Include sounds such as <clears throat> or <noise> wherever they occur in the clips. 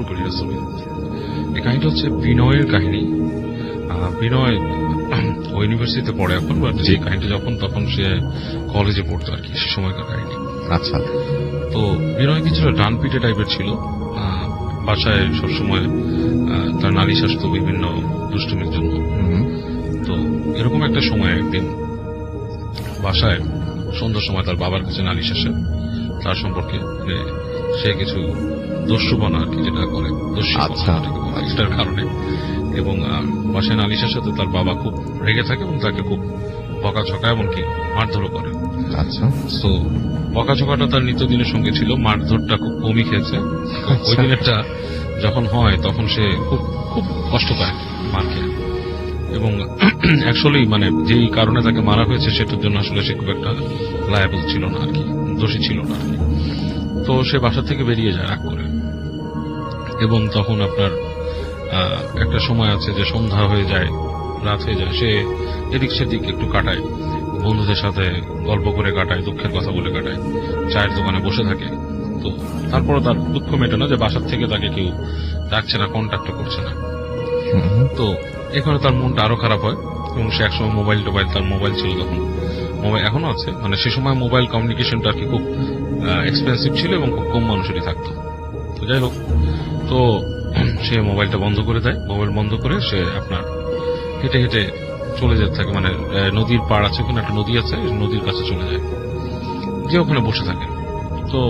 শুরু করি রাসুল এই কাহিনীটা হচ্ছে বিনয়ের কাহিনী। আহ, বিনয় <clears throat> ও ইউনিভার্সিটিতে পড়ে এখন বাট যে কাহিনীটা যখন তখন সে কলেজে পড়তো আর কি সে সময়কার কাহিনী। আচ্ছা। তো বিনয় কিছুটা ডান পিটে টাইপের ছিল বাসায় সবসময় তার নালিশ আসতো বিভিন্ন দুষ্টুমির জন্য। তো এরকম একটা সময় একদিন বাসায় সন্ধ্যার সময় তার বাবার কাছে নালিশ আসে। তার সম্পর্কে সে কিছু দস্যুপনা আর কি যেটা করে দস্যুপনা আচ্ছা। কারণে। এবং বাসায় নালিশ আসাতে তার বাবা খুব রেগে থাকে এবং তাকে খুব বকাঝকা এমনকি মারধরও করে। আচ্ছা। তো বকাঝকাটা তার নিত্যদিনের সঙ্গে ছিল মারধরটা খুব কমই খেয়েছে। তো ওই আচ্ছা। দিনেরটা যখন হয় তখন সে খুব খুব কষ্ট পায় মার খেয়ে। এবং <clears throat> অ্যাকচুয়ালি মানে যেই কারণে তাকে মারা হয়েছে সেটার জন্য আসলে সে খুব একটা লায়াবল ছিল না আর কি দোষী ছিল না আর কি। তো সে বাসা থেকে বেরিয়ে যায় রাগ করে। এবং তখন আপনার একটা সময় আছে যে সন্ধ্যা হয়ে যায় রাত হয়ে যায় সে এদিক সেদিক একটু কাটায় বন্ধুদের সাথে গল্প করে কাটায় দুঃখের কথা বলে কাটায় চায়ের দোকানে বসে থাকে। তো তারপরে তার দুঃখ মেটে না যে বাসার থেকে তাকে কেউ ডাকছে না কন্ট্যাক্ট করছে না। তো এখানে তার মনটা আরও খারাপ হয় এবং সে একসময় মোবাইল টোবাইল তার মোবাইল ছিল তখন। এখনও আছে। মানে সে সময় মোবাইল কমিউনিকেশনটা আর কি খুব এক্সপেন্সিভ ছিল এবং খুব কম মানুষেরই থাকতো। তো যাই হোক তো <clears throat> সে মোবাইলটা বন্ধ করে দেয়। মোবাইল বন্ধ করে সে আপনার হেঁটে হেঁটে চলে যেতে থাকে। মানে নদীর পাড় আছে ওখানে একটা নদী আছে নদীর কাছে চলে যায়। যে ওখানে বসে থাকে। তো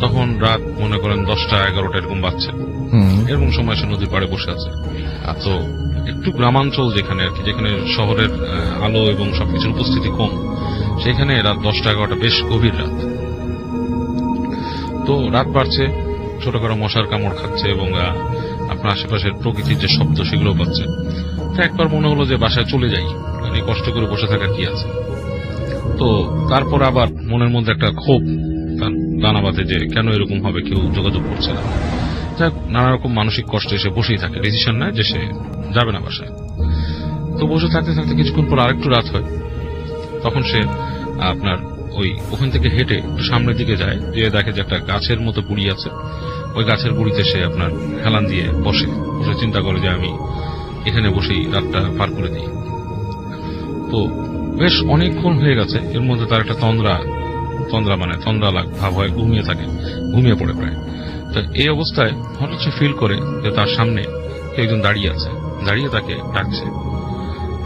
তখন রাত মনে করেন দশটা এগারোটা এরকম বাজছে। হুম, এরকম সময় সে নদীর পাড়ে বসে আছে। আচ্ছা। তো একটু গ্রামাঞ্চল যেখানে আর কি, যেখানে শহরের আলো এবং সবকিছুর উপস্থিতি কম, সেখানে রাত দশটা এগারোটা বেশ গভীর রাত। তো রাত বাড়ছে, ছোটখাটো মশার কামড় খাচ্ছে এবং আপনার আশেপাশের প্রকৃতির যে শব্দ সেগুলো পাচ্ছে। তো একবার মনে হলো যে বাসায় চলে যাই এই কষ্ট করে বসে থাকার কি আছে। তো তারপর আবার মনের মধ্যে একটা ক্ষোভ দানা বাঁধে যে কেন এরকম হবে, কেউ যোগাযোগ করছে না। যাই হোক, নানা রকম মানসিক কষ্টে সে বসেই থাকে। ডিসিশন নেয় যে সে যাবে না বাসায়। তো বসে থাকতে থাকতে কিছুক্ষণ পর আরেকটু রাত হয়। তখন সে আপনার ওই ওখান থেকে হেঁটে একটু সামনের দিকে যায়। যে দেখে যে একটা গাছের মতো বুড়ি আছে। ওই গাছের বুড়িতে সে আপনার হেলান দিয়ে বসে। বসে চিন্তা করে যে আমি এখানে বসেই রাতটা পার করে দিই। তো বেশ অনেকক্ষণ হয়ে গেছে। এর মধ্যে তার একটা তন্দ্রা তন্দ্রা মানে তন্দ্রা লাগ ভাব হয় ঘুমিয়ে থাকে। ঘুমিয়ে পড়ে প্রায়। তো এই অবস্থায় হঠাৎ সে ফিল করে যে তার সামনে কেউ একজন দাঁড়িয়ে আছে। দাঁড়িয়ে তাকে ডাকছে।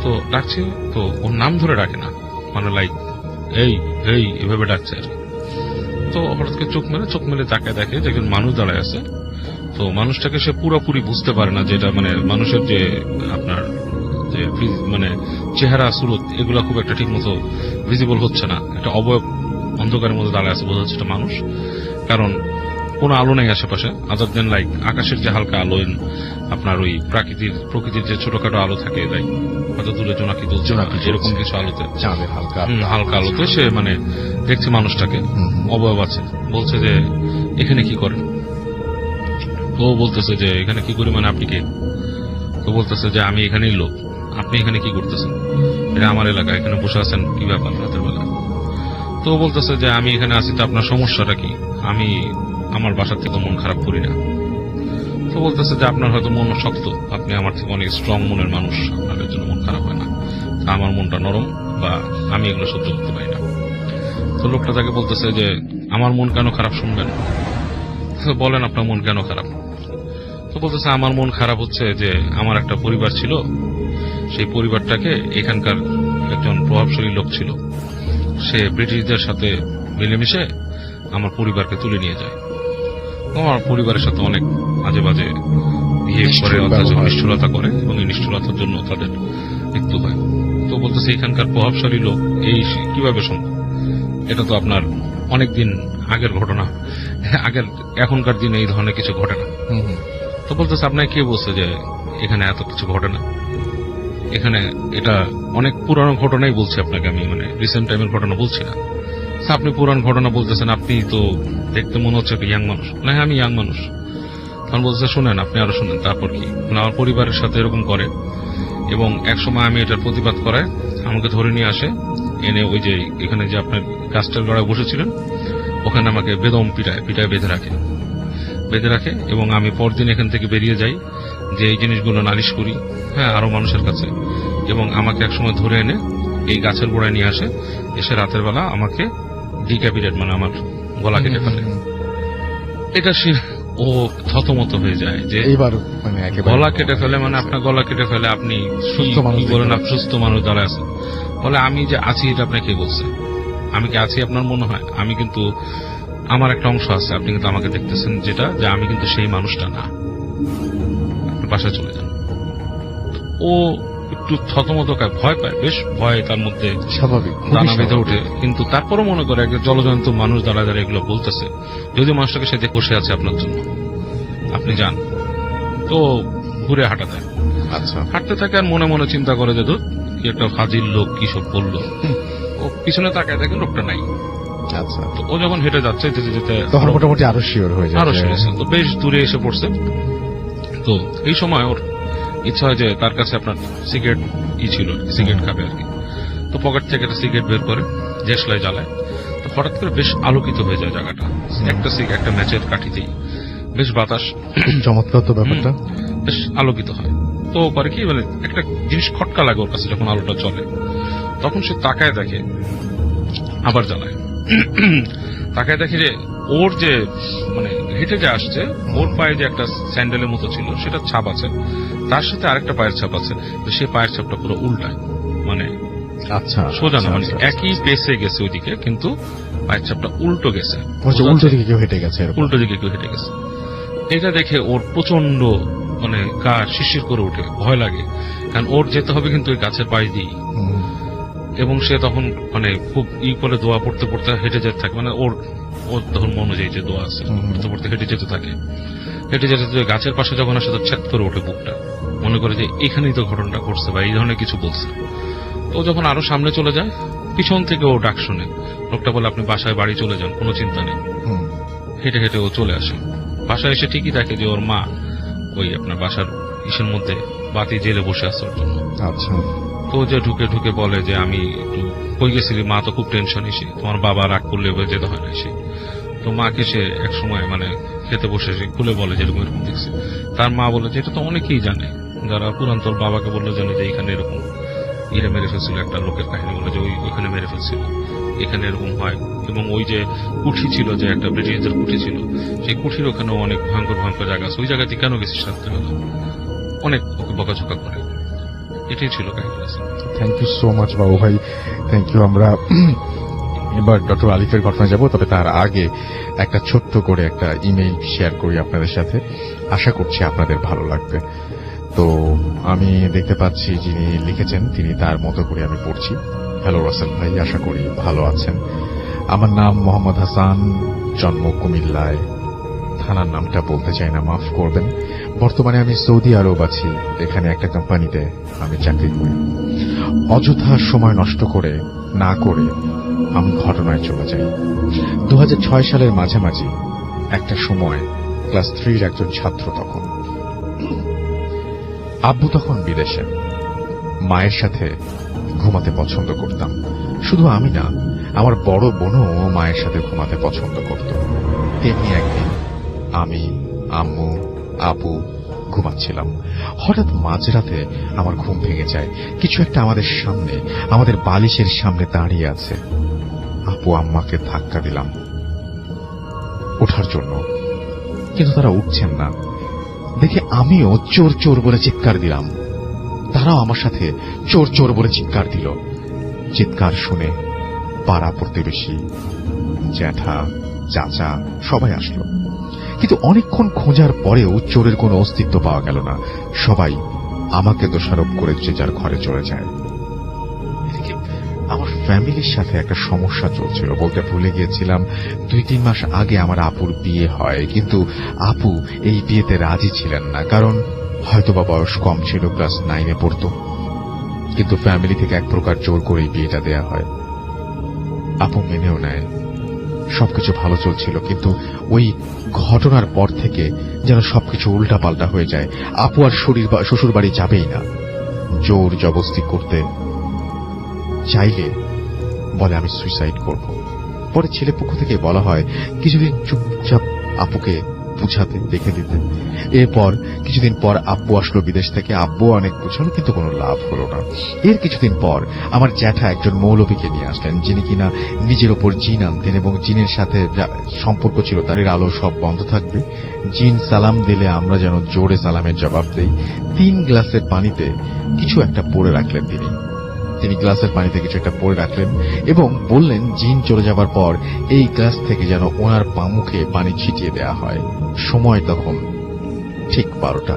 তো ডাকছে, তো ওর নাম ধরে ডাকে না। মানে লাইক এই এই, এভাবে ডাকছে আর তো হঠাৎ চোখ মেলে চোখ মেলে তাকে দেখে যে একজন মানুষ দাঁড়ায় আছে। তো মানুষটাকে সে পুরোপুরি বুঝতে পারে না যেটা মানে মানুষের যে আপনার যে মানে চেহারা, সুরত, এগুলো খুব একটা ঠিক মতো ভিজিবল হচ্ছে না। একটা অবয়ব অন্ধকারের মধ্যে দাঁড়ায় আছে, বোঝা যাচ্ছে মানুষ। কারণ কোনো আলো নেই আশেপাশে। আদার দেন লাইক আকাশের যে হালকা আলো আপনার ওই প্রাকৃতির প্রকৃতির যে ছোটখাটো আলো থাকে লাইক হয়তো দূরে জোনাকি জোনাকি এরকম কিছু আলোতে। চাঁদের হালকা হালকা আলোতে সে মানে দেখছে মানুষটাকে। অবয়ব আছে। বলছে যে এখানে কি করেন? ও বলতেছে যে এখানে কি করি মানে আপনি কে? তো বলতেছে যে আমি এখানেই লোক। আপনি এখানে কি করতেছেন? এটা আমার এলাকা এখানে বসে আছেন কি ব্যাপার রাতের বেলা? তো বলতেছে যে আমি এখানে আছি, তো আপনার সমস্যাটা কি? আমি আমার বাসার থেকে মন খারাপ করি না। তো বলতেছে যে আপনার হয়তো মন শক্ত। আপনি আমার থেকে অনেক স্ট্রং মনের মানুষ, আপনাদের জন্য মন খারাপ হয় না। তা আমার মনটা নরম বা আমি এগুলো সহ্য করতে পারি না। তো লোকটা তাকে বলতেছে যে, আমার মন কেন খারাপ শুনবেন? বলেন, আপনার মন কেন খারাপ? তো বলতেছে, আমার মন খারাপ হচ্ছে যে আমার একটা পরিবার ছিল। সেই পরিবারটাকে এখানকার একজন প্রভাবশালী লোক ছিল। সে ব্রিটিশদের সাথে মিলেমিশে আমার পরিবারকে তুলে নিয়ে যায়। আমার পরিবারের সাথে অনেক মাঝে মাঝে বিহেভ করে নিষ্ঠুর নিষ্ঠুরতা করে এবং এই নিষ্ঠুরতার জন্য তাদের মৃত্যু হয়। তো বলতেছে এখানকার প্রভাবশালী লোক এই কীভাবে সম্ভব? এটা তো আপনার অনেক দিন আগের ঘটনা। আগের এখনকার দিনে এই ধরনের কিছু ঘটে না। হুম, হুম। তো বলতেছে আপনাকে কে বলছে যে এখানে এত কিছু ঘটে না? এখানে এটা অনেক পুরানো ঘটনাই বলছি আপনাকে আমি মানে রিসেন্ট টাইমের ঘটনা বলছি না। তা আপনি পুরান ঘটনা বলতেছেন, আপনি তো দেখতে মনে হচ্ছে ইয়াং মানুষ। না হ্যাঁ আমি ইয়াং মানুষ। তখন বলতেছে শোনেন, আপনি আরও শুনেন, তারপর কি? মানে আমার পরিবারের সাথে এরকম করে। এবং এক সময় আমি এটার প্রতিবাদ করায় আমাকে ধরে নিয়ে আসে, এনে ওই যে এখানে যে আপনার গাছটার গড়ায় বসেছিলেন, ওখানে আমাকে বেদম পিটায় পিটায় বেঁধে রাখে। বেঁধে রাখে এবং আমি পরদিন এখান থেকে বেরিয়ে যাই। যে এই জিনিসগুলো নালিশ করি হ্যাঁ আরও মানুষের কাছে। এবং আমাকে একসময় ধরে এনে এই গাছের গোড়ায় নিয়ে আসে এসে রাতের বেলা আমাকে ডিক্যাপিটেট মানে আমার গলা কেটে ফেলে। এটা সে ও থতমত হয়ে যায় যে মানে গলা কেটে ফেলে মানে আপনার গলা কেটে ফেলে আপনি সুস্থ মানুষ কি বলেন আপনি সুস্থ মানুষ দাঁড়ায় আছেন বলে আমি যে আছি এটা আপনাকে কে বলছে? আমি কি আছি আপনার মনে হয়? আমি কিন্তু আমার একটা অংশ আছে আপনি কিন্তু আমাকে দেখতেছেন যেটা যে আমি কিন্তু সেই মানুষটা না। বাসায় চলে যান। ও একটু থতমত ভয় পায় বেশ ভয় তার মধ্যে স্বাভাবিক দানা বেঁধে ওঠে। কিন্তু তারপরও মনে করে একটা জলজন্ত মানুষ দাঁড়ায় দাঁড়ায় এগুলো বলতেছে। যদি মানুষটাকে সাথে বসে আছে আপনার জন্য। আপনি যান। তো ঘুরে হাঁটা দেয় আচ্ছা। হাঁটতে থাকে আর মনে মনে চিন্তা করে যে ধুর, কি একটা ফাজিল লোক কি সব বলল। ও পিছনে তাকায় দেখে লোকটা নাই। আচ্ছা। তো ও যখন হেঁটে যাচ্ছে যেতে যেতে তখন মোটামুটি আরও শিওর হয়ে যায় আরও তো বেশ দূরে এসে পড়ছে। তো এই সময় ওর ইচ্ছা হয় যে তার কাছে আপনার সিগারেট ই ছিল সিগারেট খাবে আর কি। তো পকেট থেকে একটা সিগারেট বের করে দেশলাই জ্বালায়। তো হঠাৎ করে বেশ আলোকিত হয়ে যায় জায়গাটা। একটা সিগ একটা ম্যাচের কাঠিতেই বেশ বাতাস। <coughs> চমৎকার তো ব্যাপারটা। বেশ আলোকিত হয়। তো করে কি মানে একটা জিনিস খটকা লাগে ওর কাছে যখন আলোটা চলে। তখন সে তাকায় দেখে আবার জ্বালায়। <coughs> তাকায় দেখে যে ওর যে মানে হেঁটে যে আসছে ওর পায়ে যে একটা স্যান্ডেলের মতো ছিল সেটা ছাপ আছে। তার সাথে আরেকটা পায়ের ছাপ আছে তো সে পায়ের ছাপটা পুরো উল্টায়। মানে আচ্ছা সোজা না আচ্ছা, মানে আচ্ছা, একই পেসে গেছে ওইদিকে কিন্তু পায়ের ছাপটা উল্টো গেছে। উল্টো দিকে কেউ হেঁটে গেছে। উল্টো দিকে কেউ হেঁটে গেছে। এটা দেখে ওর প্রচণ্ড মানে গা শিরশির করে ওঠে ভয় লাগে। কারণ ওর যেতে হবে কিন্তু ওই গাছের পাশ দিয়ে এবং সে তখন মানে খুব ই করে দোয়া পড়তে পড়তে হেঁটে যেতে থাকে। মানে ওর ওর তখন অনুযায়ী যে দোয়া আছে পড়তে পড়তে হেঁটে যেতে থাকে। হেঁটে যেতে যেতে গাছের পাশে যখন আসে তো ছেদ করে ওঠে বুকটা। মনে করে যে এখানেই তো ঘটনাটা ঘটছে বা এই ধরনের কিছু বলছে। ও যখন আরও সামনে চলে যায় পিছন থেকে ও ডাক শুনে। লোকটা বলে আপনি বাসায় বাড়ি চলে যান কোনো চিন্তা নেই। হেঁটে হেঁটে ও চলে আসে। বাসায় এসে ঠিকই থাকে যে ওর মা ওই আপনার বাসার ইসের মধ্যে বাতি জেলে বসে আছে ওর জন্য। আচ্ছা। ও যে ঢুকে ঢুকে বলে যে আমি একটু কই গেছিলি, মা তো খুব টেনশন এসে তোমার বাবা রাগ করলে যেতে হয় না এসে তো মাকে সে এক সময় মানে খেতে বসে সে খুলে বলে যেরকম এরকম দেখছে। তার মা বলে যে এটা তো অনেকেই জানে, যারা পুরান তোর বাবাকে বলল জানে যে এখানে এরকম ইরে মেরে ফেলছিল, একটা লোকের কাহিনী বলে যে ওই ওইখানে মেরে ফেলছিল, এখানে এরকম হয়। এবং ওই যে কুঠি ছিল, যে একটা ব্রিটিশদের কুঠি ছিল, সেই কুঠির ওখানেও অনেক ভয়ঙ্কর ভয়ঙ্কর জায়গা আছে। ওই জায়গাতে কেন গেছিস রাত্রেবেলা? অনেক ওকে বকাঝকা করে। এটাই ছিল কাহিনী থ্যাংক ইউ সো মাচ বাবু ভাই থ্যাংক ইউ আমরা এবার ডক্টর আলিফের ঘটনা যাব, তবে তার আগে একটা ছোট্ট করে একটা ইমেইল শেয়ার করি আপনাদের সাথে। আশা করছি আপনাদের ভালো লাগবে। তো আমি দেখতে পাচ্ছি যিনি লিখেছেন, তিনি তার মতো করে আমি পড়ছি। হ্যালো রাসেল ভাই, আশা করি ভালো আছেন। আমার নাম মোহাম্মদ হাসান, জন্ম কুমিল্লায়। থানার নামটা বলতে চাই না, মাফ করবেন। বর্তমানে আমি সৌদি আরব আছি এখানে একটা কোম্পানিতে আমি চাকরি করি। অযথা সময় নষ্ট করে, না করে আমি ঘটনায় চলে যাই। দু হাজার ছয় সালের মাঝামাঝি একটা সময়, ক্লাস থ্রির একজন ছাত্র তখন। আব্বু তখন বিদেশে। মায়ের সাথে ঘুমাতে পছন্দ করতাম। শুধু আমি না, আমার বড় বোনও মায়ের সাথে ঘুমাতে পছন্দ করত। তেমনি একদিন আমি, আম্মু আপু ঘুমাচ্ছিলাম। হঠাৎ মাঝরাতে আমার ঘুম ভেঙে যায়। কিছু একটা আমাদের সামনে, আমাদের বালিশের সামনে দাঁড়িয়ে আছে। আপু আম্মাকে ধাক্কা দিলাম ওঠার জন্য। কিন্তু তারা উঠছেন না। দেখে আমিও চোর চোর বলে চিৎকার দিলাম। তারাও আমার সাথে চোর চোর বলে চিৎকার দিল। চিৎকার শুনে পাড়া প্রতিবেশী, জ্যাঠা, চাচা সবাই আসলো। কিন্তু অনেকক্ষণ খোঁজার পরেও চোরের কোনো অস্তিত্ব পাওয়া গেল না। সবাই আমাকে দোষারোপ করে যে যার ঘরে চলে যায়। এদিকে আমার ফ্যামিলির সাথে একটা সমস্যা চলছিল। বলতে ভুলে গিয়েছিলাম। দুই তিন মাস আগে আমার আপুর বিয়ে হয়, কিন্তু আপু এই বিয়েতে রাজি ছিলেন না, কারণ হয়তোবা বয়স কম ছিল, ক্লাস নাইনে পড়তো। কিন্তু ফ্যামিলি থেকে এক প্রকার জোর করেই বিয়েটা দেয়া হয়। আপু মেনেও নেয়। সবকিছু ভালো চলছিল, কিন্তু ওই ঘটনার পর থেকে যেন সবকিছু উল্টাপাল্টা হয়ে যায়। আপু আর শরীর শ্বশুর বাড়ি যাবেই না। জোর জবস্তি করতে চাইলে বলে আমি সুইসাইড করব। পরে ছেলে পক্ষ থেকে বলা হয়, কিছুদিন চুপচাপ আপুকে বুঝাতে, দেখে দিতেন এরপর কিছুদিন পর আব্বু আসলো বিদেশ থেকে। আব্বু অনেক বুঝালো, কিন্তু কোনো লাভ হলো না। এর কিছুদিন পর আমার জ্যাঠা একজন মৌলবীকে নিয়ে আসলেন, যিনি কিনা নিজের ওপর জিন আনতেন এবং জিনের সাথে সম্পর্ক ছিল তার আলো সব বন্ধ থাকবে। জিন সালাম দিলে আমরা যেন জোরে সালামের জবাব দেই। তিন গ্লাসের পানিতে কিছু একটা পড়ে রাখলেন তিনি। তিনি গ্লাসের পানিতে কিছু একটা পরে রাখলেন এবং বললেন, জিন চলে যাবার পর এই গ্লাস থেকে যেন ওনার পামুখে পানি ছিটিয়ে দেয়া হয়। সময় তখন ঠিক বারোটা।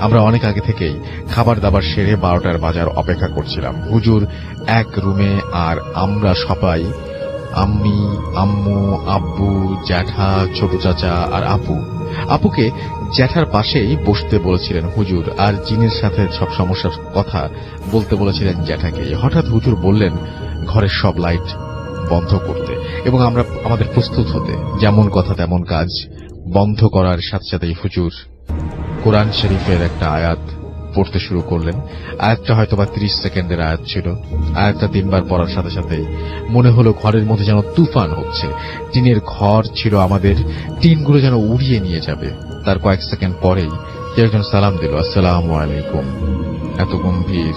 আমরা অনেক আগে থেকেই খাবার দাবার সেরে বারোটার বাজার অপেক্ষা করছিলাম। হুজুর, এক রুমে আর আমরা সবাই, আম্মি, আম্মু, আব্বু, জ্যাঠা, ছোট চাচা আর আপু। আপুকে জ্যাঠার পাশেই বসতে বলেছিলেন হুজুর, আর জিনের সাথে সব সমস্যার কথা বলতে বলেছিলেন জ্যাঠাকে। হঠাৎ হুজুর বললেন, ঘরের সব লাইট বন্ধ করতে এবং আমরা আমাদের প্রস্তুত হতে। যেমন কথা তেমন কাজ বন্ধ করার সাথে সাথেই হুজুর কোরআন শরীফের একটা আয়াত পড়তে শুরু করলেন। আয়াতটা হয়তো বা ত্রিশ সেকেন্ডের আয়াত ছিল। আয়াতটা তিনবার পড়ার সাথে সাথেই মনে হলো ঘরের মধ্যে যেন তুফান হচ্ছে। টিনের ঘর ছিল আমাদের। টিনগুলো যেন উড়িয়ে নিয়ে যাবে। তার কয়েক সেকেন্ড পরেই কেউ একজন সালাম দিল, আসসালাম আলাইকুম। এত গম্ভীর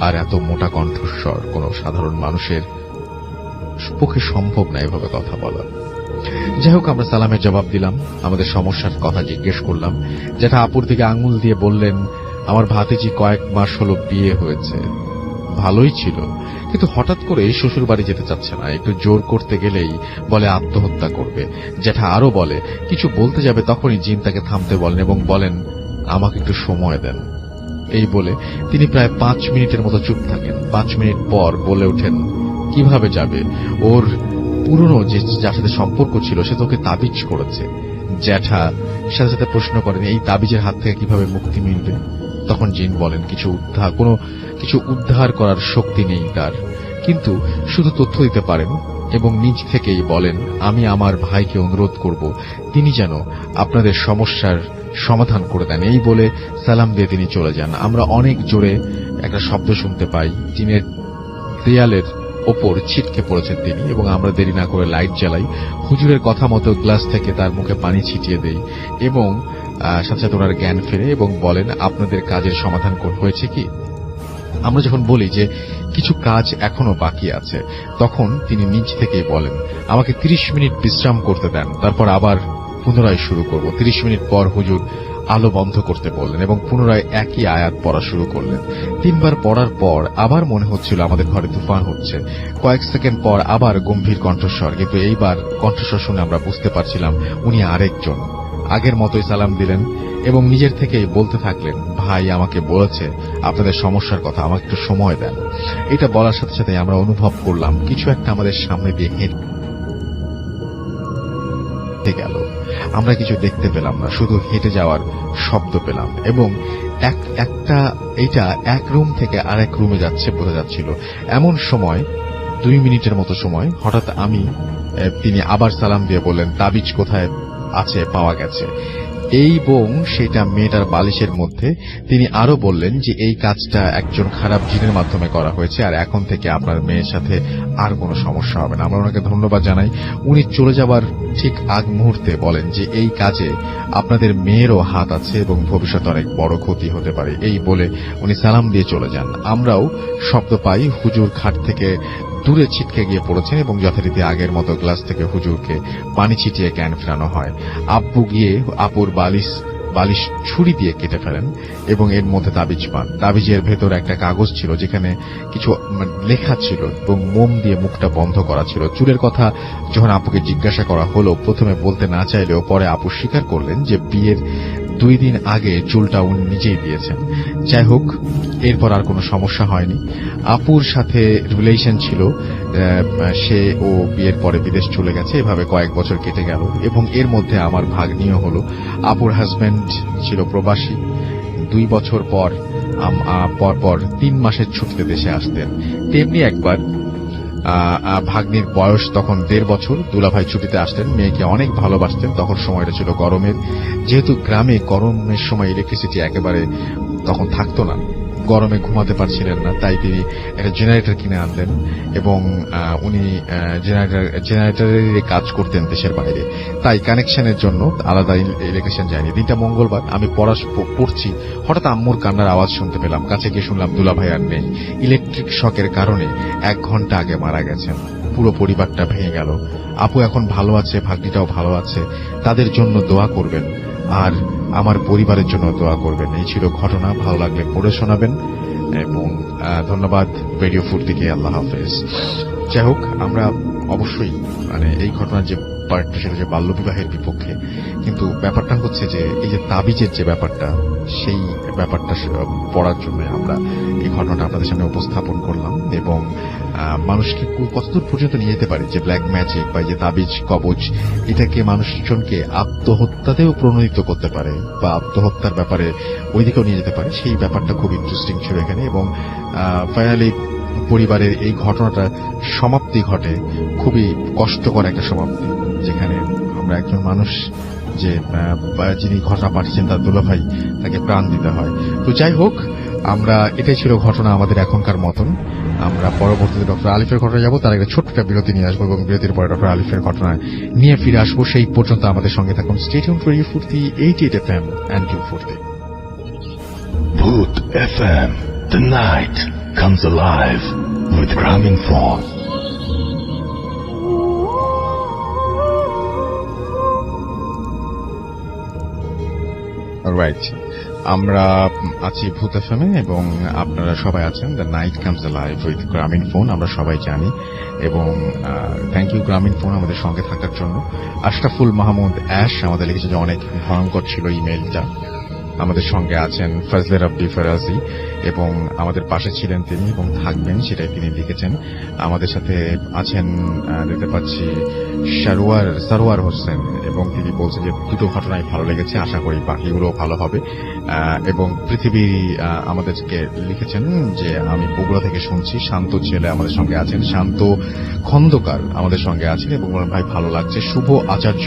আর এত মোটা কণ্ঠস্বর, কোন সাধারণ মানুষের পক্ষে সম্ভব না এভাবে কথা বলা। যাই হোক, আমরা সালামের জবাব দিলাম, আমাদের সমস্যার কথা জিজ্ঞেস করলাম, যেটা আপুর দিকে আঙুল দিয়ে বললেন, আমার ভাতিজি কয়েক মাস হলো বিয়ে হয়েছে। ভালোই ছিল। কিন্তু হঠাৎ করে শ্বশুর বাড়ি যেতে চাচ্ছে না। একটু জোর করতে গেলেই বলে, আত্মহত্যা করবে। যেটা আরও বলে, কিছু বলতে যাবে তখনই জিন তাকে থামতে বলেন এবং বলেন, আমাকে একটু সময় দেন। এই বলে তিনি প্রায় পাঁচ মিনিটের মতো চুপ থাকেন। পাঁচ মিনিট পর বলে ওঠেন, কীভাবে যাবে? ওর পুরনো যে যার সাথে সম্পর্ক ছিল, সে তোকে তাবিজ করেছে। জ্যাঠা সাথে সাথে প্রশ্ন করেন, এই তাবিজের হাত থেকে কীভাবে মুক্তি মিলবে? তখন জিন বলেন, কিছু উদ্ধার, কোনো কিছু উদ্ধার করার শক্তি নেই তার। কিন্তু শুধু তথ্য দিতে পারেন এবং নিজ থেকেই বলেন, আমি আমার ভাইকে অনুরোধ করব, তিনি যেন আপনাদের সমস্যার সমাধান করে দেন। এই বলে সালাম দিয়ে তিনি চলে যান। আমরা অনেক জোরে একটা শব্দ শুনতে পাই টিনের দেয়ালের ওপর ছিটকে পড়েছেন তিনি এবং আমরা দেরি না করে লাইট জ্বালাই। হুজুরের কথা মতো গ্লাস থেকে তার মুখে পানি ছিটিয়ে দেই এবং সাথে সাথে ওনার জ্ঞান ফেরে এবং বলেন, আপনাদের কাজের সমাধান হয়েছে কি? আমরা যখন বলি যে, কিছু কাজ এখনও বাকি আছে, তখন তিনি নিজ থেকেই বলেন, আমাকে ৩০ মিনিট বিশ্রাম করতে দেন, তারপর আবার পুনরায় শুরু করব। ৩০ মিনিট পর হুজুর আলো বন্ধ করতে বললেন এবং পুনরায় একই আয়াত পড়া শুরু করলেন। তিনবার পড়ার পর আবার মনে হচ্ছিল আমাদের ঘরে তুফান হচ্ছে। কয়েক সেকেন্ড পর আবার গম্ভীর কণ্ঠস্বর, কিন্তু এইবার কণ্ঠস্বর শুনে আমরা বুঝতে পারছিলাম উনি আরেকজন। আগের মতোই সালাম দিলেন এবং নিজের থেকেই বলতে থাকলেন, ভাই, আমাকে বলেছে আপনাদের সমস্যার কথা, আমাকে একটু সময় দেন। এটা বলার সাথে সাথে আমরা অনুভব করলাম, কিছু একটা আমাদের সামনে দিয়ে হেঁটে গেল। আমরা কিছু দেখতে পেলাম না, শুধু হেঁটে যাওয়ার শব্দ পেলাম এবং এক, একটা, এটা এক রুম থেকে আরেক রুমে যাচ্ছে বোঝা যাচ্ছিল। এমন সময়, দুই মিনিটের মতো সময়, হঠাৎ আমি তিনি আবার সালাম দিয়ে বললেন, তাবিজ কোথায়? আছে, পাওয়া গেছে। এই বং সেটা মেয়েটার বালিশের মধ্যে। তিনি আরও বললেন যে, এই কাজটা একজন খারাপ জিনের মাধ্যমে করা হয়েছে, আর এখন থেকে আপনার মেয়ের সাথে আর কোনো সমস্যা হবে না। আমরা ওনাকে ধন্যবাদ জানাই। উনি চলে যাবার ঠিক আগ মুহূর্তে বলেন যে, এই কাজে আপনাদের মেয়েরও হাত আছে এবং ভবিষ্যতে অনেক বড় ক্ষতি হতে পারে। এই বলে উনি সালাম দিয়ে চলে যান। আমরাও শব্দ পাই হুজুর খাট থেকে দূরে ছিটকে গিয়ে পড়েছেন এবং যথারীতি আগের মতো গ্লাস থেকে হুজুরকে পানি ছিটিয়ে জ্ঞান ফেরানো হয়। আব্বু গিয়ে আপুর বালিশ বালিশ ছুরি দিয়ে কেটে ফেলেন এবং এর মধ্যে তাবিজ পান। তাবিজের ভেতর একটা কাগজ ছিল যেখানে কিছু লেখা ছিল এবং মোম দিয়ে মুখটা বন্ধ করা ছিল। চুলের কথা যখন আপুকে জিজ্ঞাসা করা হলো, প্রথমে বলতে না চাইলেও পরে আপু স্বীকার করলেন যে বিয়ের দুই দিন আগে চুলটা উনি নিজেই দিয়েছেন। যাই হোক, এরপর আর কোনো সমস্যা হয়নি। আপুর সাথে রিলেশন ছিল সে ও বিয়ের পরে বিদেশ চলে গেছে, এভাবে কয়েক বছর কেটে গেল। এবং এর মধ্যে আমার ভাগ্নিও হলো। আপুর হাজব্যান্ড ছিল প্রবাসী। দুই বছর পর পর পর তিন মাসের ছুটিতে দেশে আসতেন। তেমনি একবার ভাগ্নির বয়স তখন দেড় বছর। দুলাভাই ছুটিতে আসতেন, মেয়েকে অনেক ভালোবাসতেন। তখন সময়টা ছিল গরমের। যেহেতু গ্রামে গরমের সময় ইলেকট্রিসিটি একেবারে তখন থাকতো না। গরমে ঘুমাতে পারছিলেন না, তাই তিনি একটা জেনারেটর কিনে আনলেন এবং উনি জেনারেটর জেনারেটরের কাজ করতেন দেশের বাইরে। তাই কানেকশনের জন্য আলাদা ইলেকশন যায়নি। দিনটা মঙ্গলবার, আমি পড়া পড়ছি। হঠাৎ আম্মুর কান্নার আওয়াজ শুনতে পেলাম। কাছে গিয়ে শুনলাম, দুলা ভাই আর নেই। ইলেকট্রিক শকের কারণে এক ঘণ্টা আগে মারা গেছেন। পুরো পরিবারটা ভেঙে গেল। আপু এখন ভালো আছে, ভাগ্নিটাও ভালো আছে। তাদের জন্য দোয়া করবেন। আর আমার পরিবারের জন্য দোয়া করবেন। এই ছিল ঘটনা। ভালো লাগলে পড়ে শোনাবেন এবং ধন্যবাদ রেডিও ফুর্তিকে। আল্লাহ হাফেজ। যাই হোক, আমরা অবশ্যই মানে এই ঘটনার যে পার্টটা সেটা যে বাল্যবিবাহের বিপক্ষে। কিন্তু ব্যাপারটা হচ্ছে যে, এই যে তাবিজের যে ব্যাপারটা, সেই ব্যাপারটা পড়ার জন্য আমরা এই ঘটনাটা আপনাদের সামনে উপস্থাপন করলাম এবং মানুষকে কতদূর পর্যন্ত নিয়ে যেতে পারে? যে ব্ল্যাক ম্যাজিক বা যে তাবিজ কবচ, এটাকে মানুষজনকে আত্মহত্যাতেও প্রণোদিত করতে পারে বা আত্মহত্যার ব্যাপারে ওইদিকেও নিয়ে যেতে পারে। সেই ব্যাপারটা খুব ইন্টারেস্টিং ছিল এখানে এবং ফাইনালি পরিবারের এই ঘটনাটা সমাপ্তি ঘটে। খুবই কষ্টকর একটা সমাপ্তি, যেখানে আমরা একজন মানুষ যে যিনি ঘটনা পাঠিয়েছেন তার দুলাভাই তাকে প্রাণ দিতে হয়। তো যাই হোক আমরা এটাই ছিল ঘটনা আমাদের এখনকার মতন আমরা পরবর্তীতে ডক্টর আলিফের ঘটনা যাব তার একটা ছোট্ট বিরতি নিয়ে আসব এবং বিরতির পরে ডক্টর আলিফের ঘটনা নিয়ে ফিরে আসব সেই পর্যন্ত আমাদের সঙ্গে থাকুন stadium for you Foorti eight eight F M and you Foorti Boot FM. The night comes alive with Phone. Right আমরা আছি ভূত এফএমে এবং আপনারা সবাই আছেন। The night comes live with Grameen phone আমরা সবাই জানি। এবং থ্যাংক ইউ গ্রামীণ ফোন আমাদের সঙ্গে থাকার জন্য। আশরাফুল মাহমুদ অ্যাশ আমাদের লিখেছে যে অনেক ভয়ঙ্কর ছিল ইমেলটা আমাদের সঙ্গে আছেন ফজলে রব্বি ফরাজি এবং আমাদের পাশে ছিলেন তিনি এবং থাকবেন, সেটাই তিনি লিখেছেন। আমাদের সাথে আছেন দেখতে পাচ্ছি, সারোয়ার সারোয়ার হোসেন এবং তিনি বলছেন যে দুটো ঘটনাই ভালো লেগেছে, আশা করি বাকিগুলো ভালো হবে। এবং পৃথিবী আমাদেরকে লিখেছেন যে আমি বগুড়া থেকে শুনছি, শান্ত ছেলে আমাদের সঙ্গে আছেন, শান্ত খন্দকার আমাদের সঙ্গে আছেন এবং ভাই, ভালো লাগছে, শুভ আচার্য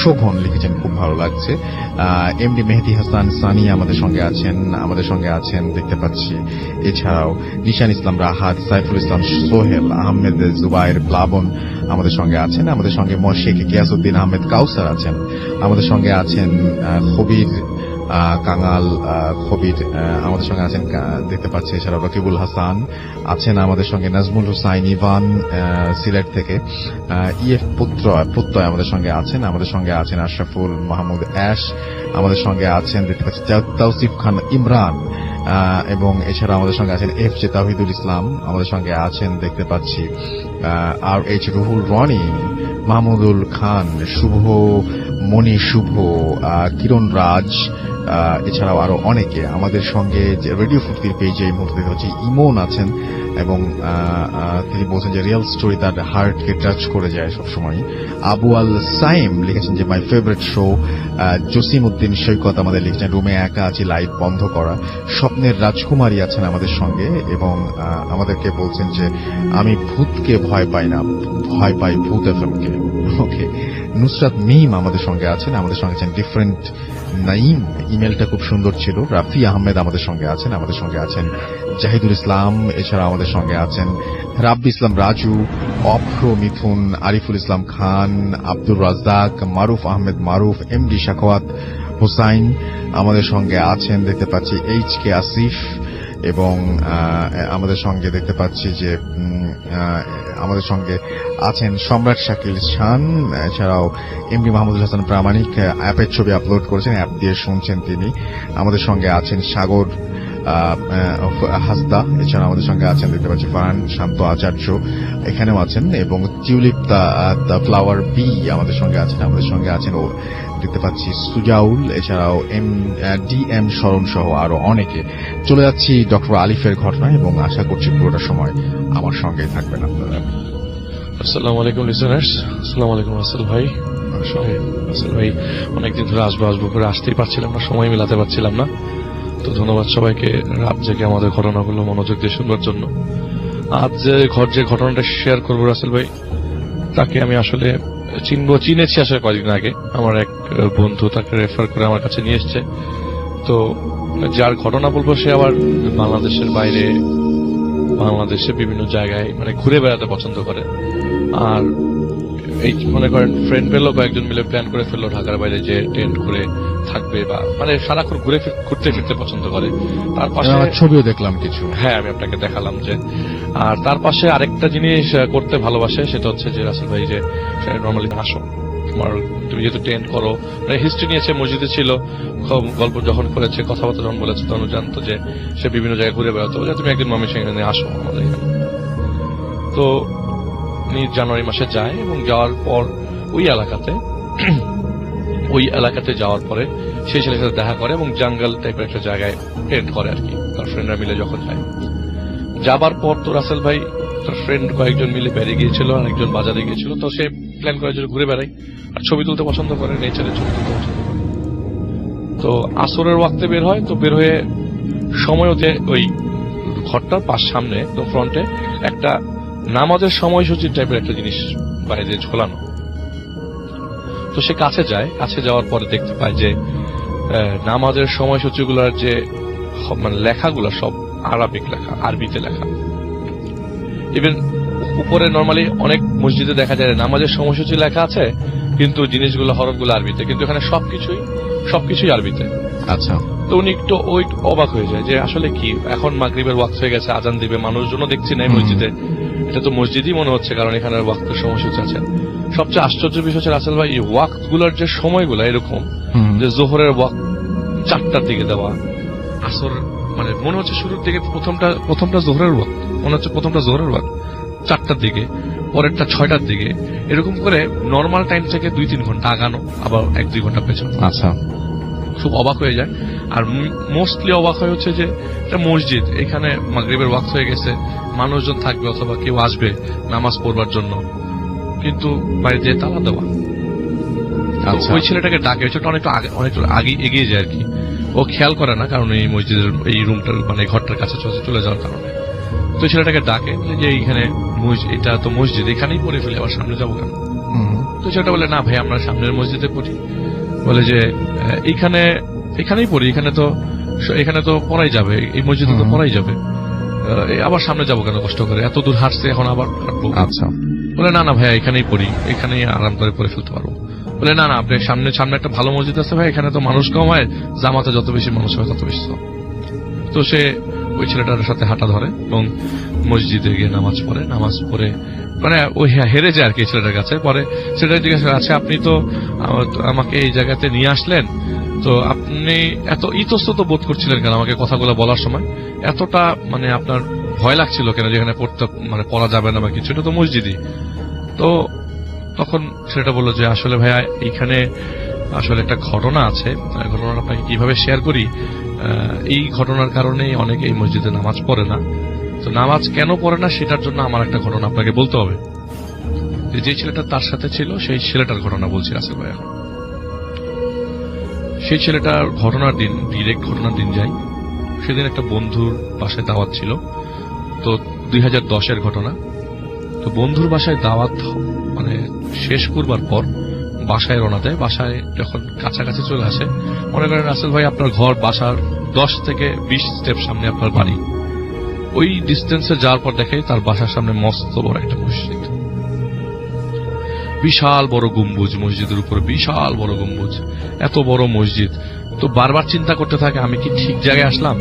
শোভন লিখেছেন, খুব ভালো লাগছে। এমডি মেহেদি হাসান সানি আমাদের সঙ্গে আছেন, আমাদের সঙ্গে আছেন, দেখতে পাচ্ছি। এছাড়াও নিশান ইসলাম রাহাত, সাইফুল ইসলাম, সোহেল আহমেদ জুবাইর প্লাবন আমাদের সঙ্গে আছেন। আমাদের সঙ্গে শেখ গিয়াসুদ্দিন আহমেদ কাউসার আছেন। আমাদের সঙ্গে আছেন খবির কাঙাল খবির আমাদের সঙ্গে আছেন দেখতে পাচ্ছি এছাড়াও রকিবুল হাসান আছেন আমাদের সঙ্গে, নাজমুল হুসাইন, ইভান সিলেট থেকে। ইএফ পুত্র, প্রত্যয় আমাদের সঙ্গে আছেন। আমাদের সঙ্গে আছেন আশরাফুল মাহমুদ অ্যাশ। আমাদের সঙ্গে আছেন, দেখতে পাচ্ছি তাওসিফ খান ইমরান। এবং এছাড়া আমাদের সঙ্গে আছেন এফ জে তাহিদুল ইসলাম। আমাদের সঙ্গে আছেন দেখতে পাচ্ছি আর এইচ রুহুল রনি, মাহমুদুল খান, শুভ মণি, শুভ কিরণ রাজ এছাড়াও আরও অনেকে আমাদের সঙ্গে যে রেডিও ফুর্তির পেজে এই মুহূর্তে হচ্ছে, ইমন আছেন এবং তিনি বলছেন যে রিয়েল স্টোরি তার হার্টকে টাচ করে যায় সবসময়। আবু আল সাইম লিখেছেন যে my favourite show Jasim Uddin Saikat আমাদের লিখেছেন, রুমে একা আছি লাইট বন্ধ করা। স্বপ্নের রাজকুমারী আছেন আমাদের সঙ্গে এবং আমাদেরকে বলছেন যে, আমি ভূতকে ভয় পাই না, ভয় পাই ভূত এফএমকে। ওকে নুসরাত মিম আমাদের সঙ্গে আছেন, আমাদের সঙ্গে আছেন ডিফারেন্ট নাইম ইমেলটা খুব সুন্দর ছিল, রাফি আহমেদ আমাদের সঙ্গে আছেন, আমাদের সঙ্গে আছেন জাহিদুল ইসলাম এছাড়া আমাদের সঙ্গে আছেন রাব্বি ইসলাম রাজু, অভ্র মিথুন, আরিফুল ইসলাম খান, আব্দুর রাজ্জাক, মারুফ আহমেদ মারুফ এম ডি শাখাওয়াত, হোসাইন আমাদের সঙ্গে আছেন, দেখতে পাচ্ছি এইচ কে আসিফ এবং আমাদের সঙ্গে দেখতে পাচ্ছি যে আমাদের সঙ্গে আছেন সম্রাট শাকিল শান, এছাড়াও এমডি মাহমুদুল হাসান প্রামাণিক, অ্যাপের ছবি আপলোড করেছেন, অ্যাপ দিয়ে শুনছেন তিনি। আমাদের সঙ্গে আছেন সাগর হাসদা এছাড়া আমাদের সঙ্গে আছেন দেখতে পাচ্ছি ফারান শান্ত আচার্য এখানেও আছেন এবং টিউলিপ দ্য ফ্লাওয়ার বি আমাদের সঙ্গে আছেন আমাদের সঙ্গে আছেন ও দেখতে পাচ্ছি সুজাউল এছাড়াও এম ডি এম স্মরণ সহ আরও অনেকে। চলে যাচ্ছি ডক্টর আলিফের ঘটনা এবং আশা করছি পুরোটা সময় আমার সঙ্গে থাকবেন আপনারা। আসসালামু আলাইকুম লিসনার্স আসসালামু আলাইকুম রাসেল ভাই। আসলে ভাই অনেকদিন ধরে আসব আসব করে আসতেই পারছিলাম না সময় মিলাতে পারছিলাম না। তো ধন্যবাদ সবাইকে। রাত জেগে আমাদের ঘটনাগুলো মনোযোগ দিয়ে শুনবার জন্য। আজ যে ঘর যে ঘটনাটা শেয়ার করব রাসেল ভাই, তাকে আমি আসলে চিনবো চিনেছি আসলে কয়েকদিন আগে। আমার এক বন্ধু তাকে রেফার করে আমার কাছে নিয়ে এসছে। তো যার ঘটনা বলব, সে আবার বাংলাদেশের বাইরে, বাংলাদেশে বিভিন্ন জায়গায় মানে ঘুরে বেড়াতে পছন্দ করে। আর এই মনে করেন ফ্রেন্ড পেল কয়েকজন মিলে প্ল্যান করে ফেলল ঢাকার বাইরে যে টেন্ট করে। থাকবে বা মানে সারাক্ষণ ঘুরে ঘুরতে ফিরতে পছন্দ করে। তার পাশে ছবিও দেখলাম কিছু। হ্যাঁ আমি আপনাকে দেখালাম যে। আর তার পাশে আরেকটা জিনিস করতে ভালোবাসে সেটা হচ্ছে যে রাসেল ভাই যে নর্মালি আসো। তোমার তুমি যেহেতু টেন্ট করো মানে হিস্ট্রি নিয়েছে মসজিদে ছিল গল্প যখন করেছে কথাবার্তা যখন বলেছে তখন জানতো যে সে বিভিন্ন জায়গায় ঘুরে বেড়াতো। যে তুমি একদিন মামি সেখানে আসো আমাদের এখানে। তো উনি জানুয়ারি মাসে যায় এবং যাওয়ার পর ওই এলাকাতে ওই এলাকাতে যাওয়ার পরে সেই ছেলের সাথে দেখা করে এবং জঙ্গল টাইপের একটা জায়গায় টেন্ট করে আর কি, তার ফ্রেন্ডরা মিলে যখন যায়। যাবার পর তো রাসেল ভাই, তার ফ্রেন্ড কয়েকজন মিলে বেড়ে গিয়েছিল আর একজন বাজারে গিয়েছিল, তো সে প্ল্যান করার জন্য ঘুরে বেড়ায় আর ছবি তুলতে পছন্দ করে নেচারে ছবি তুলতে পছন্দ করে। তো আসরের ওয়াক্তে বের হয়, তো বের হয়ে সময় হতে ওই ঘরটার পাশ সামনে, তো ফ্রন্টে একটা নামাজের সময়সূচির টাইপের একটা জিনিস বাইরে ঝোলানো। তো সে কাছে যায় কাছে যাওয়ার পরে দেখতে পায় যে নামাজের সময়সূচিগুলোর যে মানে লেখাগুলো সব আরবিক লেখা আরবিতে লেখা। ইভেন উপরে নর্মালি অনেক মসজিদে দেখা যায় নামাজের সময়সূচি লেখা আছে কিন্তু জিনিসগুলো হরফগুলো আরবিতে। কিন্তু এখানে সবকিছুই সবকিছুই আরবিতে। আচ্ছা। তো উনি একটু ওই অবাক হয়ে যায় যে আসলে কি? এখন মাগরিবের ওয়াক্ত হয়ে গেছে আজান দিবে মানুষজনও দেখছি না মসজিদে। এটা তো মসজিদই মনে হচ্ছে কারণ এখানে ওয়াক্তের সময়সূচি আছে। সবচেয়ে আশ্চর্য বিষয় হচ্ছে রাসেল ভাই এই ওয়াক্তগুলার যে সময়গুলো এরকম যে জোহরের ওয়াক চারটার দিকে দেওয়া আসর মানে মনে হচ্ছে শুরুর দিকে প্রথমটা প্রথমটা জোহরের ওয়াক মনে হচ্ছে প্রথমটা জোহরের ওয়াক চারটার দিকে পরেরটা ছয়টার দিকে এরকম করে নর্মাল টাইম থেকে দুই তিন ঘণ্টা আগানো আবার এক দুই ঘণ্টা পেছনে আচ্ছা। খুব অবাক হয়ে যায়। আর মোস্টলি অবাক হয়ে হচ্ছে যে এটা মসজিদ এখানে মাগরিবের ওয়াক্ত হয়ে গেছে মানুষজন থাকবে অথবা কেউ আসবে নামাজ পড়বার জন্য। কিন্তু বাইরে দিয়ে তালা দেওয়া। আচ্ছা। ওই ছেলেটাকে ডাকে। ওই ছেলেটা অনেকটা আগে অনেকটা আগে এগিয়ে যায় আর কি। ও খেয়াল করে না কারণ এই মসজিদের এই রুমটার মানে ঘরটার কাছে চলে যাওয়ার কারণে। তো ছেলেটাকে ডাকে যে এইখানে এটা তো মসজিদ এখানেই পড়ে ফেলে আবার সামনে যাব কেন? তো সেটা বলে না ভাই আমরা সামনের মসজিদে পড়ি। বলে যে এইখানে এখানেই পড়ি এখানে তো এখানে তো পড়াই যাবে এই মসজিদে তো। পড়াই যাবে। আবার সামনে যাব কেন কষ্ট করে? এত দূর হাঁটছে এখন আবার আচ্ছা। বলে, না না ভাইয়া, এখানেই পড়ি। এখানেই আরাম করে পড়ে ফেলতে পারব। বলে, না না, আপনি সামনে সামনে একটা ভালো মসজিদ আছে ভাই, এখানে তো মানুষ কম হয়, জামাতে যত বেশি মানুষ হয় তত বেশি। তো সে ওই ছেলেটার সাথে হাঁটা ধরে এবং মসজিদে গিয়ে নামাজ পড়ে। নামাজ পড়ে মানে ওই হেরে যায় আর কি ছেলেটার কাছে। পরে ছেলেটা জিজ্ঞাসা আচ্ছা আপনি তো আমাকে এই জায়গাতে নিয়ে আসলেন তো আপনি এত ইতস্তত বোধ করছিলেন কেন আমাকে কথাগুলো বলার সময়? এতটা মানে আপনার ভয় লাগছিল কেন যেখানে পড়তে মানে পড়া যাবে না বা কিছু? এটা তো মসজিদই। তো তখন ছেলেটা বলল যে, আসলে ভাইয়া, এইখানে আসলে একটা ঘটনা আছে। ঘটনাটা আপনাকে কীভাবে শেয়ার করি? এই ঘটনার কারণেই অনেকে এই মসজিদে নামাজ পড়ে না। তো নামাজ কেন পড়ে না সেটার জন্য আমার একটা ঘটনা আপনাকে বলতে হবে। যে ছেলেটা তার সাথে ছিল, সেই ছেলেটার ঘটনা বলছি রাসেল ভাই এখন সেই ছেলেটার ঘটনার দিন ডিরেক্ট ঘটনার দিন যাই সেদিন একটা বন্ধুর বাসায় দাওয়াত ছিল। তো দুই হাজার দশের ঘটনা। তো বন্ধুর বাসায় দাওয়াত মানে শেষ করবার পর বাসায় রওনা দেয়। বাসায় যখন কাছাকাছি চলে আসে, মনে করেন রাসেল ভাই, আপনার ঘর বাসার দশ থেকে বিশ স্টেপ সামনে আপনার বাড়ি। ওই ডিস্টেন্সে যাওয়ার পর দেখে তার বাসার সামনে মস্ত বড় একটা মসজিদ। বিশাল বড় গম্বুজ, মসজিদের উপরে বিশাল বড় গম্বুজ। এত বড় মসজিদ। তো বারবার চিন্তা করতে থাকে আমি কি ঠিক জায়গায় আসলাম?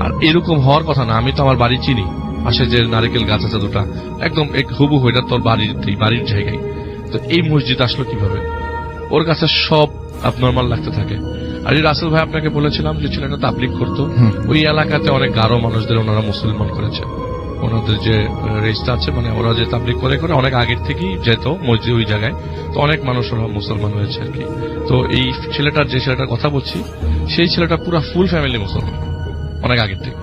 আর এরকম হওয়ার কথা না আমি তো আমার বাড়ি চিনি। পাশে যে নারিকেল গাছ আছে দুটা একদম এক হুবু এটা তোর বাড়ির বাড়ির জায়গায়। তো এই মসজিদ আসলো কীভাবে? ওর কাছে সব abnormal লাগতে থাকে। আর এই রাসেল ভাই আপনাকে বলেছিলাম যে ছেলেটা তাবলিক করতো। ওই এলাকাতে অনেক গারো মানুষদের ওনারা মুসলমান করেছে। ওনাদের যে রেস্ট আছে মানে ওরা যে তাবলিক করে করে অনেক আগের থেকেই যেত মসজিদ ওই জায়গায়। তো অনেক মানুষ ওরা মুসলমান হয়েছে আর কি। তো এই ছেলেটার, যে ছেলেটার কথা বলছি, সেই ছেলেটা পুরো ফুল ফ্যামিলি মুসলমান, অনেক আগের থেকে।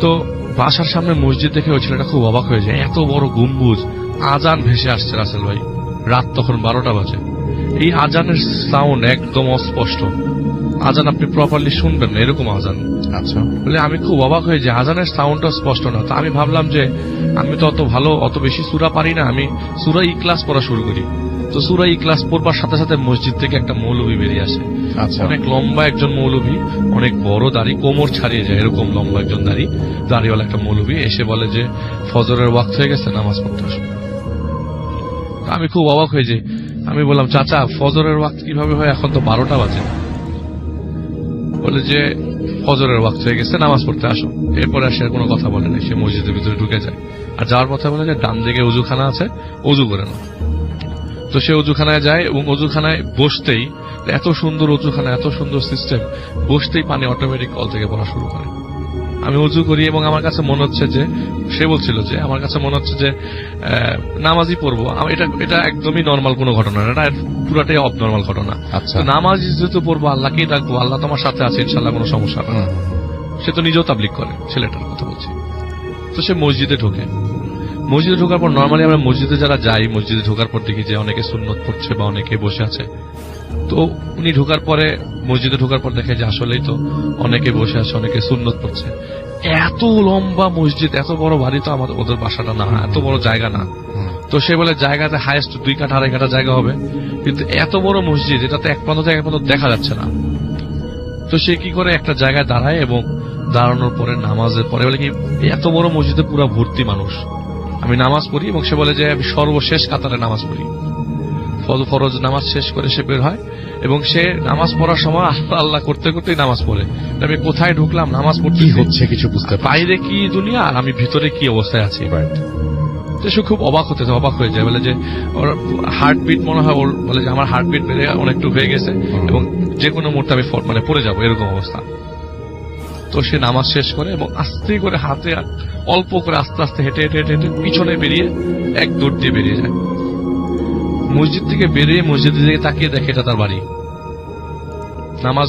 তো বাসার সামনে মসজিদ দেখে ওই ছেলেটা খুব অবাক হয়ে যায়। এত বড় গম্বুজ, আজান ভেসে আসছে রাসেল ভাই। রাত তখন বারোটা বাজে। এই আজানের সাউন্ড একদম অস্পষ্ট। আজান আপনি প্রপারলি শুনবেন না এরকম আজান। আচ্ছা। বলে আমি খুব অবাক হয়ে যে আজানের সাউন্ডটা স্পষ্ট না। তো আমি ভাবলাম যে আমি তো অত ভালো অত বেশি সুরা পারি না আমি সুরা ই ক্লাস পড়া শুরু করি। তো সুরা ইকলাস পড়বার সাথে সাথে মসজিদ থেকে একটা মৌলভী বেরিয়ে আসে। আচ্ছা। অনেক লম্বা একজন মৌলভী অনেক বড় দাড়ি কোমর ছাড়িয়ে যায় এরকম লম্বা একজন দাড়ি দাড়িওয়ালা একটা মৌলভী এসে বলে যে ফজরের ওয়াক্ত হয়ে গেছে নামাজ পড়তে আসো। তা আমি খুব অবাক হয়ে যাই আমি বললাম, চাচা, ফজরের ওয়াক্ত কীভাবে হয়? এখন তো বারোটা বাজে। বলে যে, ফজরের ওয়াক্ত হয়ে গেছে, নামাজ পড়তে আসো। এরপরে সে কোনো কথা বলে না সে মসজিদের ভিতরে ঢুকে যায়। আর যাওয়ার কথা বলে যে, ডান দিকে উজুখানা আছে, উজু করে না তো সে অজুখানায় যায় এবং অজুখানায় বসতেই, এত সুন্দর অজুখানা এত সুন্দর সিস্টেম বসতেই পানি অটোমেটিক কল থেকে পড়া শুরু করে। আমি উজু করি এবং আমার কাছে মনে হচ্ছে যে সে বলছিল যে আমার কাছে মনে হচ্ছে যে নামাজই পড়ব। এটা এটা একদমই নর্মাল কোনো ঘটনা এটা পুরাটাই অবনর্মাল ঘটনা। আচ্ছা। তো নামাজই যেহেতু পড়ব আল্লাহকেই ডাকবো আল্লাহ তোমার সাথে আছে ইনশাল্লাহ কোনো সমস্যা হবে না। সে তো নিজেও তাবলিক করে ছেলেটার কথা বলছি। তো সে মসজিদে ঢোকে। মসজিদে ঢোকার পর নর্মালি আমরা মসজিদে যারা যাই মসজিদে ঢোকার পর দেখি যে অনেকে সুন্নত পড়ছে বা অনেকে বসে আছে। তো উনি ঢোকার পরে, মসজিদে ঢোকার পর দেখে যে আসলেই তো অনেকে বসে আছে, অনেকে সুন্নত পড়ছে। এত লম্বা মসজিদ, এত বড় বাড়ি তো আমাদের, ওদের বাসাটা না, এত বড় জায়গা না। তো সে বলে, জায়গাতে হাইয়েস্ট দুই কাঠা, আড়াই কাঠা জায়গা হবে। কিন্তু এত বড় মসজিদ এটাতে এক প্রান্ত থেকে এক প্রান্ত দেখা যাচ্ছে না। তো সে কি করে একটা জায়গায় দাঁড়ায় এবং দাঁড়ানোর পরে নামাজের পরে বলে কি, এত বড় মসজিদে পুরো ভর্তি মানুষ। আমি নামাজ পড়ি এবং সে বলে যে, আমি সর্বশেষ কাতারে নামাজ পড়ি। ফরজ নামাজ শেষ করে সে বের হয় এবং সে নামাজ পড়ার সময় আল্লাহ আল্লাহ করতে করতেই নামাজ পড়ে। আমি কোথায় ঢুকলাম? নামাজ পড়তে হচ্ছে কিছু বুঝতে বাইরে কি দুনিয়া আর আমি ভিতরে কি অবস্থায় আছি. তো সে খুব অবাক হতে অবাক হয়ে যায় বলে যে ওর হার্টবিট মনে হয় ওর বলে যে আমার হার্টবিট বেড়ে অনেকটু হয়ে গেছে এবং যে কোনো মুহূর্তে আমি মানে পড়ে যাব এরকম অবস্থা। তো সে নামাজ শেষ করে এবং আস্তে করে হাতে অল্প করে আস্তে আস্তে হেঁটে হেঁটে হেঁটে হেঁটে পিছনে বেরিয়ে এক দৌড় দিয়ে বেরিয়ে যায়। মসজিদ থেকে বেরিয়ে মসজিদের দিকে তাকিয়ে দেখে এটা তার বাড়ি। নামাজ